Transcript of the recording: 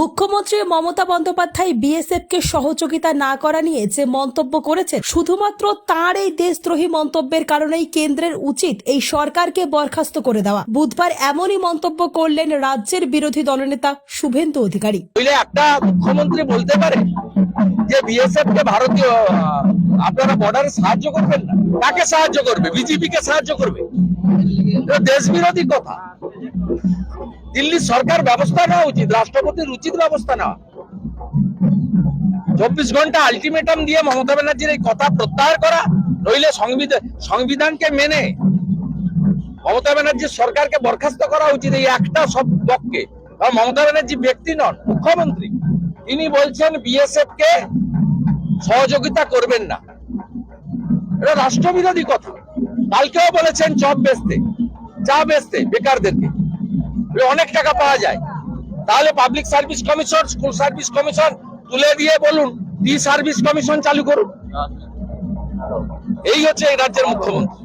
মুখ্যমন্ত্রী মমতা বন্দ্যোপাধ্যায় বিএসএফ কে সহযোগিতা না করা নিয়ে যে মন্তব্য করেছেন, শুধুমাত্র তার এই দেশদ্রোহী মন্তব্যের কারণেই কেন্দ্রের উচিত এই সরকারকে বরখাস্ত করে দেওয়া। বুধবার এমনই মন্তব্য করলেন রাজ্যের বিরোধী দলনেতা শুভেন্দু অধিকারী। একটা মুখ্যমন্ত্রী বলতে পারে যে বিএসএফ কে ভারতীয় আপনারা বর্ডারে সাহায্য করবেন না। কাকে সাহায্য করবে? বিজেপি কে সাহায্য করবে? দেশ বিরোধী কথা। দিল্লি সরকার ব্যবস্থা নেওয়া উচিত, রাষ্ট্রপতির উচিত ব্যবস্থা নেওয়া। চব্বিশ ঘণ্টা আলটিমেটাম দিয়ে মমতা ব্যানার্জির এই কথা প্রত্যাহার করা, নইলে সংবিধান সংবিধানকে মেনে মমতা ব্যানার্জির সরকারকে বরখাস্ত করা উচিত এই একটা সব পক্ষে। কারণ মমতা ব্যানার্জি ব্যক্তি নন, মুখ্যমন্ত্রী। তিনি বলছেন বিএসএফ কে সহযোগিতা করবেন না। এটা রাষ্ট্রবিরোধী কথা। কালকেও বলেছেন চপ বেচতে, চা বেচতে, বেকারদেরকে। অনেক টাকা পাওয়া যায়। তাহলে public service commission school service commission তুলে দিয়ে বলুন ডি সার্ভিস কমিশন চালু করুন? এই হচ্ছে এই রাজ্যের মুখ্যমন্ত্রী।